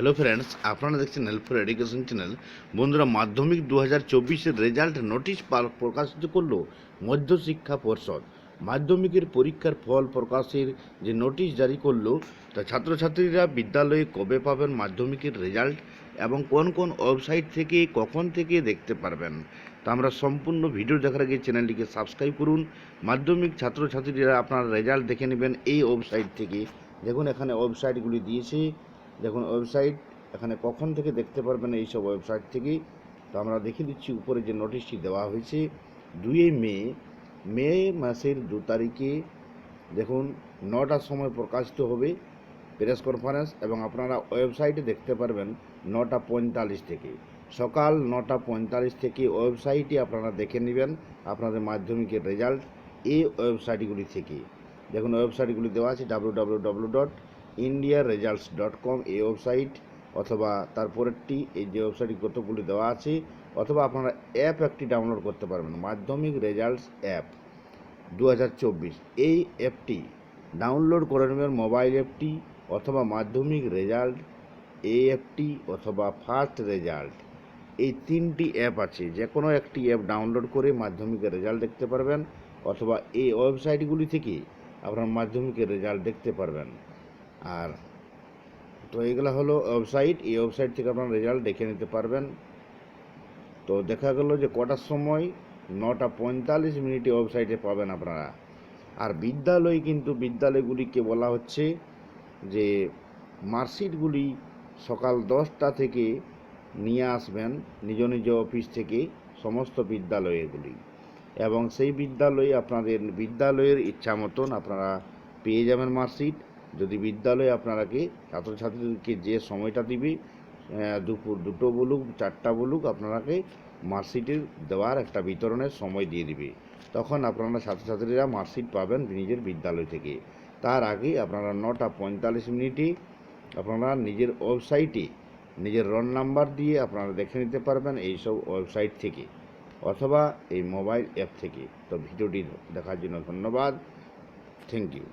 Hello friends আপনারা দেখছেন helpful education channel বন্ধুরা, মাধ্যমিক দু হাজার চব্বিশের রেজাল্ট নোটিশ পার- প্রকাশিত করল মধ্যশিক্ষা পর্ষদ। মাধ্যমিকের পরীক্ষার ফল প্রকাশের যে নোটিশ জারি করল, তা ছাত্রছাত্রীরা বিদ্যালয়ে কবে পাবেন মাধ্যমিকের রেজাল্ট এবং কোন কোন ওয়েবসাইট থেকে, কখন থেকে দেখতে পারবেন? তা আমরা সম্পূর্ণ ভিডিও দেখার আগে চ্যানেলটিকে সাবস্ক্রাইব করুন। মাধ্যমিক ছাত্রছাত্রীরা আপনার রেজাল্ট দেখে নেবেন এই ওয়েবসাইট থেকে। দেখুন, এখানে ওয়েবসাইটগুলি দিয়েছে। দেখুন ওয়েবসাইট, এখানে কখন থেকে দেখতে পারবেন এইসব ওয়েবসাইট থেকেই। তো আমরা দেখে দিচ্ছি উপরে যে নোটিশটি দেওয়া হয়েছে দুই মে মে মাসের দু তারিখে। দেখুন, নটার সময় প্রকাশিত হবে প্রেস কনফারেন্স এবং আপনারা ওয়েবসাইটে দেখতে পারবেন নটা পঁয়তাল্লিশ থেকে। সকাল নটা পঁয়তাল্লিশ থেকে ওয়েবসাইটে আপনারা দেখে নেবেন আপনাদের মাধ্যমিকের রেজাল্ট এই ওয়েবসাইটগুলি থেকে। দেখুন, ওয়েবসাইটগুলি দেওয়া আছে W W W dot India results dot com এই ওয়েবসাইট অথবা তারপরেরটি এই যে ওয়েবসাইট কতগুলি দেওয়া আছে, অথবা আপনারা অ্যাপ একটি ডাউনলোড করতে পারবেন, মাধ্যমিক রেজাল্টস অ্যাপ দু হাজার চব্বিশ। এই অ্যাপটি ডাউনলোড করে নেবেন মোবাইল অ্যাপটি অথবা মাধ্যমিক রেজাল্ট এই অ্যাপটি অথবা ফার্স্ট রেজাল্ট এই তিনটি অ্যাপ আছে যে কোনো একটি অ্যাপ ডাউনলোড করে মাধ্যমিকের রেজাল্ট দেখতে পারবেন, অথবা এই ওয়েবসাইটগুলি থেকে আপনার মাধ্যমিকের রেজাল্ট দেখতে পারবেন। আর তো এগুলো হলো ওয়েবসাইট এই ওয়েবসাইট থেকে আপনার রেজাল্ট দেখে নিতে পারবেন। তো দেখা গেল যে কটার সময় নটা পঁয়তাল্লিশ মিনিটে ওয়েবসাইটে পাবেন আপনারা। আর বিদ্যালয় কিন্তু বিদ্যালয়গুলিকে বলা হচ্ছে যে মার্কশিটগুলি সকাল দশটা থেকে নিয়ে আসবেন নিজ নিজ অফিস থেকে সমস্ত বিদ্যালয়গুলি। এবং সেই বিদ্যালয়ে আপনাদের বিদ্যালয়ের ইচ্ছা মতন আপনারা পেয়ে যাবেন মার্কশিট। যদি বিদ্যালয়ে আপনারাকে ছাত্রছাত্রীদেরকে যে সময়টা দিবে দুপুর দুটো বলুক, চারটা বলুক, আপনারাকে মার্কশিটের দেওয়ার একটা বিতরণের সময় দিয়ে দিবে। তখন আপনারা ছাত্রছাত্রীরা মার্কশিট পাবেন নিজের বিদ্যালয় থেকে। তার আগে আপনারা নটা পঁয়তাল্লিশ মিনিটে আপনারা নিজের ওয়েবসাইটে নিজের রোল নাম্বার দিয়ে আপনারা দেখে নিতে পারবেন এইসব ওয়েবসাইট থেকে অথবা এই মোবাইল অ্যাপ থেকে। তো ভিডিওটি দেখার জন্য ধন্যবাদ। Thank you.